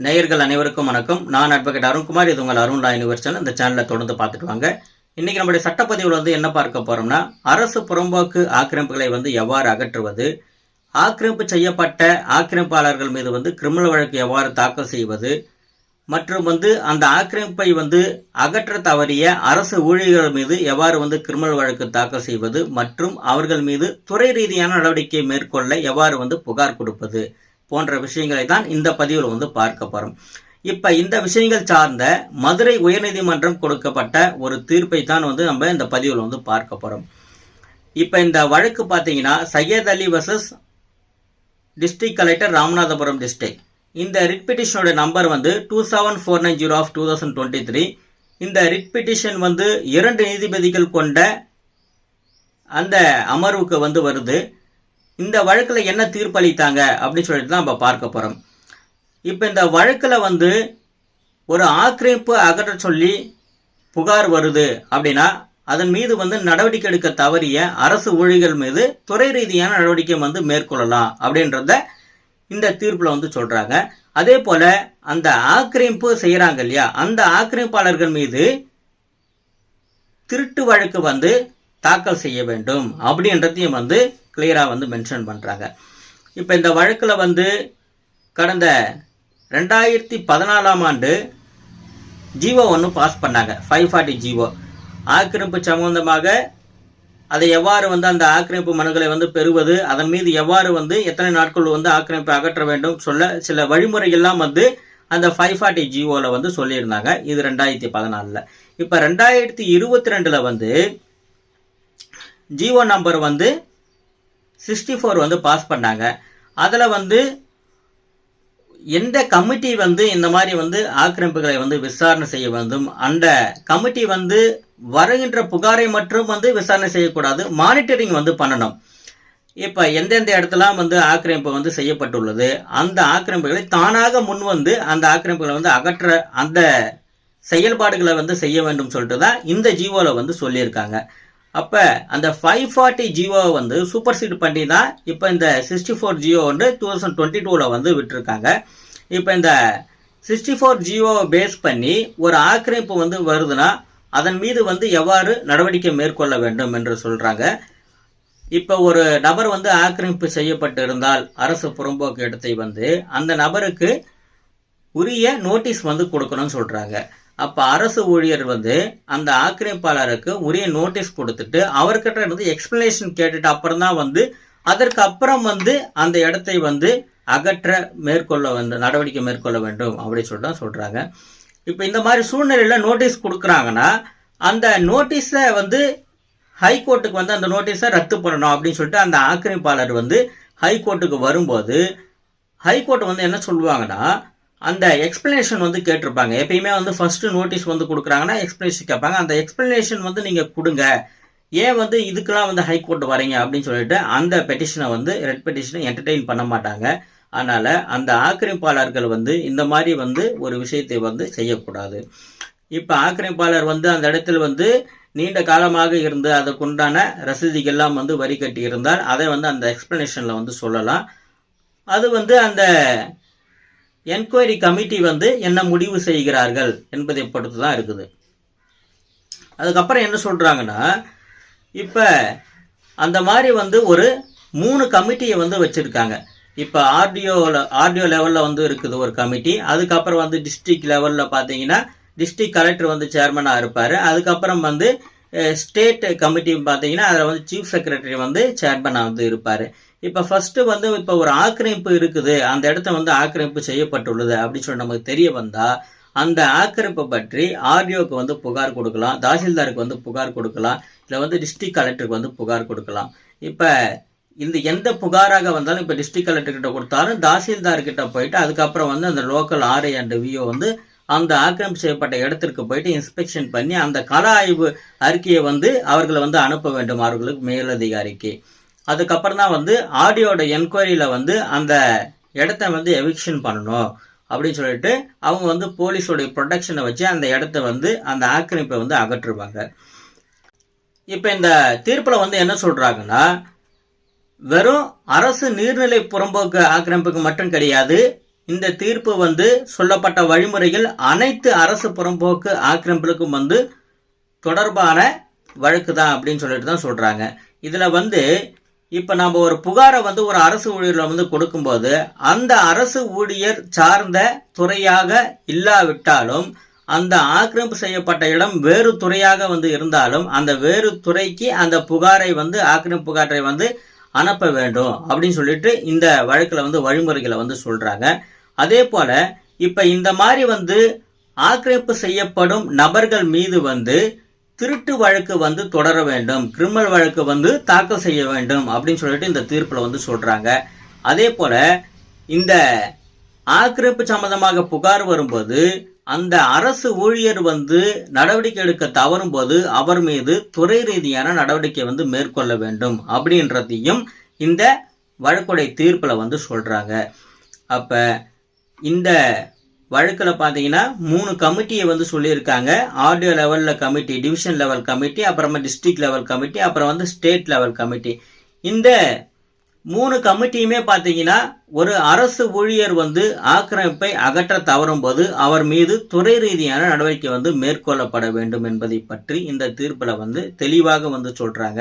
நேயர்கள் அனைவருக்கும் வணக்கம். நான் அட்வொகேட் அருண்குமார். இது உங்கள் அருண் லா யூனிவர்சல். இந்த சேனலை தொடர்ந்து பார்த்துட்டு வாங்க. இன்றைக்கி நம்முடைய சட்டப்பதிவில் வந்து என்ன பார்க்க போகிறோம்னா அரசு புறம்போக்கு ஆக்கிரமிப்புகளை வந்து எவ்வாறு அகற்றுவது ஆக்கிரமிப்பு செய்யப்பட்ட ஆக்கிரமிப்பாளர்கள் மீது வந்து கிரிமினல் வழக்கு எவ்வாறு தாக்கல் செய்வது மற்றும் வந்து அந்த ஆக்கிரமிப்பை வந்து அகற்ற தவறிய அரசு ஊழியர்கள் மீது எவ்வாறு வந்து கிரிமினல் வழக்கு தாக்கல் செய்வது மற்றும் அவர்கள் மீது துறை ரீதியான நடவடிக்கை மேற்கொள்ள எவ்வாறு வந்து புகார் கொடுப்பது போன்ற விஷயங்களை தான் இந்த பதிவில் வந்து பார்க்க போகிறோம் இப்போ இந்த விஷயங்கள் சார்ந்த மதுரை உயர்நீதிமன்றம் கொடுக்கப்பட்ட ஒரு தீர்ப்பை தான் வந்து நம்ம இந்த பதிவில் வந்து பார்க்க போகிறோம் இப்போ இந்த வழக்கு பார்த்தீங்கன்னா Syed Ali versus district collector Ramanathapuram district இந்த ரிட் பிட்டிஷனோட நம்பர் வந்து two seven four nine zero of two thousand twenty three இந்த ரிட் பிட்டிஷன் வந்து இரண்டு நீதிபதிகள் கொண்ட அந்த அமர்வுக்கு வந்து வருது. இந்த வழக்கில் என்ன தீர்ப்பளித்தாங்க அப்படின்னு சொல்லிட்டு தான் நம்ம பார்க்க போகிறோம் இப்போ இந்த வழக்கில் வந்து ஒரு ஆக்கிரமிப்பு அகற்ற சொல்லி புகார் வருது அப்படின்னா அதன் மீது வந்து நடவடிக்கை எடுக்க தவறிய அரசு ஊழியர்கள் மீது துறை ரீதியான நடவடிக்கை வந்து மேற்கொள்ளலாம் அப்படின்றத இந்த தீர்ப்பில் வந்து சொல்கிறாங்க அதே போல் அந்த ஆக்கிரமிப்பு செய்கிறாங்க இல்லையா? அந்த ஆக்கிரமிப்பாளர்கள் மீது திருட்டு வழக்கு வந்து தாக்கல் செய்ய வேண்டும் அப்படின்றதையும் வந்து கிளியராக வந்து மென்ஷன் பண்ணுறாங்க இப்போ இந்த வழக்கில் வந்து கடந்த ரெண்டாயிரத்தி பதினாலாம் ஆண்டு ஜீவோ ஒன்று பாஸ் பண்ணாங்க. ஃபைவ் ஃபார்ட்டி ஜீவோ ஆக்கிரமிப்பு சம்பந்தமாக அதை எவ்வாறு வந்து அந்த ஆக்கிரமிப்பு மனுக்களை வந்து பெறுவது அதன் மீது எவ்வாறு வந்து எத்தனை நாட்கள் வந்து ஆக்கிரமிப்பை அகற்ற வேண்டும் சொல்ல சில வழிமுறைகள்லாம் வந்து அந்த ஃபைவ் ஃபார்ட்டி ஜிஓவில் வந்து சொல்லியிருந்தாங்க. இது ரெண்டாயிரத்தி பதினாலில். இப்போ ரெண்டாயிரத்தி இருபத்தி ரெண்டில் வந்து ஜிஓ நம்பர் வந்து சிக்ஸ்டி ஃபோர் வந்து பாஸ் பண்ணாங்க. அதில் வந்து எந்த கமிட்டி வந்து இந்த மாதிரி வந்து ஆக்கிரமிப்புகளை வந்து விசாரணை செய்ய வேண்டும்? அந்த கமிட்டி வந்து வருகின்ற புகாரை மட்டும் வந்து விசாரணை செய்யக்கூடாது மானிட்டரிங் வந்து பண்ணணும். இப்போ எந்தெந்த இடத்துலாம் வந்து ஆக்கிரமிப்பு வந்து செய்யப்பட்டுள்ளது அந்த ஆக்கிரமிப்புகளை தானாக முன் வந்து அந்த ஆக்கிரமிப்புகளை வந்து அகற்ற அந்த செயல்பாடுகளை வந்து செய்ய வேண்டும் சொல்லிட்டு தான் இந்த ஜியோவில் வந்து சொல்லியிருக்காங்க. அப்போ அந்த ஃபைவ் ஃபார்ட்டி ஜியோவை வந்து சூப்பர் சீட் பண்ணி தான் இப்போ இந்த சிக்ஸ்டி ஃபோர் ஜியோ வந்து டூ தௌசண்ட் டுவெண்ட்டி டூவில் வந்து விட்டுருக்காங்க. இப்போ இந்த சிக்ஸ்டி ஃபோர் ஜியோவை பேஸ் பண்ணி ஒரு ஆக்கிரமிப்பு வந்து வருதுன்னா அதன் மீது வந்து எவ்வாறு நடவடிக்கை மேற்கொள்ள வேண்டும் என்று சொல்கிறாங்க இப்போ ஒரு நபர் வந்து ஆக்கிரமிப்பு செய்யப்பட்டு இருந்தால் அரசு புறம்போக்கு இடத்தை வந்து அந்த நபருக்கு உரிய நோட்டீஸ் வந்து கொடுக்கணும்னு சொல்கிறாங்க அப்போ அரசு ஊழியர் வந்து அந்த ஆக்கிரமிப்பாளருக்கு உரிய நோட்டீஸ் கொடுத்துட்டு அவர்கிட்ட இருந்து எக்ஸ்பிளனேஷன் கேட்டுட்டு அப்புறம் தான் வந்து அதற்கு அப்புறம் வந்து அந்த இடத்தை வந்து அகற்ற மேற்கொள்ள வேண்டும் நடவடிக்கை மேற்கொள்ள வேண்டும் அப்படின்னு சொல்லிட்டு தான் சொல்கிறாங்க இப்போ இந்த மாதிரி சூழ்நிலையில் நோட்டீஸ் கொடுக்குறாங்கன்னா அந்த நோட்டீஸை வந்து ஹைகோர்ட்டுக்கு வந்து அந்த நோட்டீஸை ரத்து பண்ணணும் அப்படின்னு சொல்லிட்டு அந்த ஆக்கிரமிப்பாளர் வந்து ஹைகோர்ட்டுக்கு வரும்போது ஹைகோர்ட் வந்து என்ன சொல்லுவாங்கன்னா அந்த எக்ஸ்பிளனேஷன் வந்து கேட்டிருப்பாங்க. எப்பயுமே வந்து ஃபஸ்ட்டு நோட்டீஸ் வந்து கொடுக்குறாங்கன்னா எக்ஸ்பிளனேஷன் கேட்பாங்க. அந்த எக்ஸ்பிளனேஷன் வந்து நீங்கள் கொடுங்க. ஏன் வந்து இதுக்கெல்லாம் வந்து ஹைகோர்ட் வரீங்க அப்படின்னு சொல்லிட்டு அந்த பெட்டிஷனை வந்து ரெட் பெட்டிஷனை என்டர்டெயின் பண்ண மாட்டாங்க. அதனால் அந்த ஆக்கிரமிப்பாளர்கள் வந்து இந்த மாதிரி வந்து ஒரு விஷயத்தை வந்து செய்யக்கூடாது. இப்போ ஆக்கிரமிப்பாளர் வந்து அந்த இடத்துல வந்து நீண்ட காலமாக இருந்து அதற்குண்டான ரசீதுகள்லாம் வந்து வரி கட்டி இருந்தால் அதை வந்து அந்த எக்ஸ்பிளனேஷனில் வந்து சொல்லலாம். அது வந்து அந்த என்கொயரி கமிட்டி வந்து என்ன முடிவு செய்கிறார்கள் என்பதை பொறுத்து தான் இருக்குது. அதுக்கப்புறம் என்ன சொல்கிறாங்கன்னா இப்போ அந்த மாதிரி வந்து ஒரு மூணு கமிட்டியை வந்து வச்சுருக்காங்க. இப்போ ஆர்டிஓவில் ஆர்டிஓ லெவலில் வந்து இருக்குது ஒரு கமிட்டி அதுக்கப்புறம் வந்து டிஸ்ட்ரிக்ட் லெவலில் பார்த்தீங்கன்னா டிஸ்ட்ரிக்ட் கலெக்டர் வந்து சேர்மனாக இருப்பார். அதுக்கப்புறம் வந்து ஸ்டேட் கமிட்டி பார்த்தீங்கன்னா அதில் வந்து சீஃப் செக்ரட்டரி வந்து சேர்மனாக வந்து இருப்பார். இப்போ ஃபஸ்ட்டு வந்து இப்போ ஒரு ஆக்கிரமிப்பு இருக்குது. அந்த இடத்த வந்து ஆக்கிரமிப்பு செய்யப்பட்டுள்ளது அப்படின்னு சொல்லி நமக்கு தெரிய வந்தால் அந்த ஆக்கிரமிப்பை பற்றி ஆர்டிஓக்கு வந்து புகார் கொடுக்கலாம். தாசில்தாருக்கு வந்து புகார் கொடுக்கலாம். இல்லை வந்து டிஸ்ட்ரிக்ட் கலெக்டருக்கு வந்து புகார் கொடுக்கலாம். இப்போ இந்த எந்த புகாராக வந்தாலும் இப்போ டிஸ்ட்ரிக்ட் கலெக்டர்கிட்ட கொடுத்தாலும் தாசில்தார் கிட்ட போயிட்டு அதுக்கப்புறம் வந்து அந்த லோக்கல் ஆர்ஐ அண்ட் விஓ வந்து அந்த ஆக்கிரமிப்பு செய்யப்பட்ட இடத்திற்கு போயிட்டு இன்ஸ்பெக்ஷன் பண்ணி அந்த கள ஆய்வு அறிக்கையை வந்து அவர்களை வந்து அனுப்ப வேண்டும் அவர்களுக்கு மேலதிகாரிக்கு. அதுக்கப்புறம் தான் வந்து ஆடியோட என்கொயரியில் வந்து அந்த இடத்த வந்து எவிக்ஷன் பண்ணணும் அப்படின்னு சொல்லிட்டு அவங்க வந்து போலீஸோடைய ப்ரொடெக்ஷனை வச்சு அந்த இடத்த வந்து அந்த ஆக்கிரமிப்பை வந்து அகற்றுவாங்க. இப்போ இந்த தீர்ப்பில் வந்து என்ன சொல்கிறாங்கன்னா வெறும் அரசு நீர்நிலை புறம்போக்கு ஆக்கிரமிப்புக்கு மட்டும் கிடையாது இந்த தீர்ப்பு வந்து சொல்லப்பட்ட வழிமுறைகள் அனைத்து அரசு புறம்போக்கு ஆக்கிரமிப்புகளுக்கும் வந்து தொடர்பான வழக்கு தான் அப்படின்னு சொல்லிட்டு தான் சொல்கிறாங்க இதில் வந்து இப்போ நம்ம ஒரு புகாரை வந்து ஒரு அரசு ஊழியர்ல வந்து கொடுக்கும்போது அந்த அரசு ஊழியர் சார்ந்த துறையாக இல்லாவிட்டாலும் அந்த ஆக்கிரமிப்பு செய்யப்பட்ட இடம் வேறு துறையாக வந்து இருந்தாலும் அந்த வேறு துறைக்கு அந்த புகாரை வந்து ஆக்கிரமிப்பு புகாரை வந்து அனுப்ப வேண்டும் அப்படின்னு சொல்லிட்டு இந்த வழக்கில் வந்து வழிமுறைகளை வந்து சொல்கிறாங்க அதே போல இப்ப இந்த மாதிரி வந்து ஆக்கிரமிப்பு செய்யப்படும் நபர்கள் மீது வந்து திருட்டு வழக்கு வந்து தொடர வேண்டும் கிரிமினல் வழக்கு வந்து தாக்கல் செய்ய வேண்டும் அப்படின்னு சொல்லிட்டு இந்த தீர்ப்பில் வந்து சொல்றாங்க. அதே போல இந்த ஆக்கிரமிப்பு சம்பந்தமாக புகார் வரும்போது அந்த அரசு ஊழியர் வந்து நடவடிக்கை எடுக்க தவறும் போது அவர் மீது துறை ரீதியான நடவடிக்கை வந்து மேற்கொள்ள வேண்டும் அப்படின்றதையும் இந்த வழக்குடைய தீர்ப்பில் வந்து சொல்றாங்க. அப்போ இந்த வழக்கில் பார்த்தீங்கன்னா மூணு கமிட்டியை வந்து சொல்லியிருக்காங்க. ஆடியோ லெவலில் கமிட்டி டிவிஷன் லெவல் கமிட்டி அப்புறமா டிஸ்ட்ரிக்ட் லெவல் கமிட்டி அப்புறம் வந்து ஸ்டேட் லெவல் கமிட்டி. இந்த மூணு கமிட்டியுமே பார்த்தீங்கன்னா ஒரு அரசு ஊழியர் வந்து ஆக்கிரமிப்பை அகற்ற தவறும் போது அவர் மீது துறை ரீதியான நடவடிக்கை வந்து மேற்கொள்ளப்பட வேண்டும் என்பதை பற்றி இந்த தீர்ப்பில் வந்து தெளிவாக வந்து சொல்கிறாங்க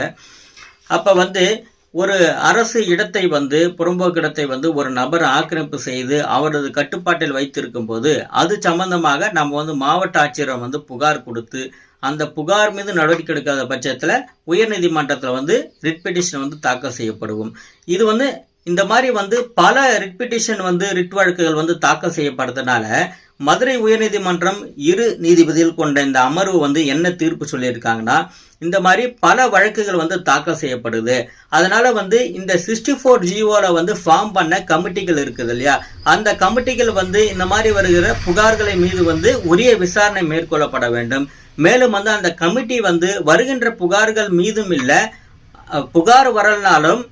அப்போ வந்து ஒரு அரசு இடத்தை வந்து புறம்போக்கு இடத்தை வந்து ஒரு நபர் ஆக்கிரமிப்பு செய்து அவரது கட்டுப்பாட்டில் வைத்திருக்கும் போது அது சம்பந்தமாக நம்ம வந்து மாவட்ட ஆட்சியரை வந்து புகார் கொடுத்து அந்த புகார் மீது நடவடிக்கை எடுக்காத பட்சத்தில் உயர்நீதிமன்றத்தில் வந்து ரிட் பெட்டிஷன் வந்து தாக்கல் செய்யப்படுவோம். இது வந்து இந்த மாதிரி வந்து பல ரிட் பெட்டிஷன் வந்து ரிட் வழக்குகள் வந்து தாக்கல் செய்யப்படுறதுனால மதுரை உயர்நீதிமன்றம் இரு நீதிபதிகள் கொண்ட இந்த அமர்வு வந்து என்ன தீர்ப்பு சொல்லியிருக்காங்கன்னா இந்த மாதிரி பல வழக்குகள் வந்து தாக்கல் செய்யப்படுது. அதனால வந்து இந்த சிக்ஸ்டி ஃபோர் ஜிஓவில் வந்து ஃபார்ம் பண்ண கமிட்டிகள் இருக்குது இல்லையா? அந்த கமிட்டிகள் வந்து இந்த மாதிரி வருகிற புகார்களை மீது வந்து உரிய விசாரணை மேற்கொள்ளப்பட வேண்டும். மேலும் வந்து அந்த கமிட்டி வந்து வருகின்ற புகார்கள் மீதும் இல்லை புகார் வரலனாலும்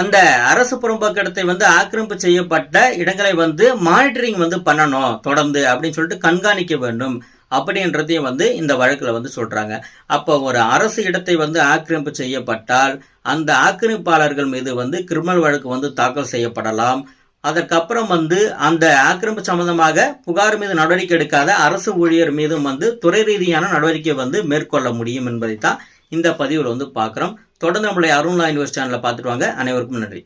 அந்த அரசு புறம்போக்கிடத்தை வந்து ஆக்கிரமிப்பு செய்யப்பட்ட இடங்களை வந்து மானிட்டரிங் வந்து பண்ணணும் தொடர்ந்து அப்படின்னு சொல்லிட்டு கண்காணிக்க வேண்டும். அப்படின்றதையும் வந்து இந்த வழக்கில் வந்து சொல்றாங்க. அப்போ ஒரு அரசு இடத்தை வந்து ஆக்கிரமிப்பு செய்யப்பட்டால் அந்த ஆக்கிரமிப்பாளர்கள் மீது வந்து கிரிமினல் வழக்கு வந்து தாக்கல் செய்யப்படலாம். அதற்கப்புறம் வந்து அந்த ஆக்கிரமிப்பு சம்பந்தமாக புகார் மீது நடவடிக்கை எடுக்காத அரசு ஊழியர் மீதும் வந்து துறை ரீதியான நடவடிக்கை வந்து மேற்கொள்ள முடியும் என்பதை தான் இந்த பதிவில் வந்து பார்க்குறோம். தொடர்ந்து நம்மளுடைய அருண்லா யூனிவர்ஸ் சேனலில் பார்த்துட்டு வாங்க. அனைவருக்கும் நன்றி.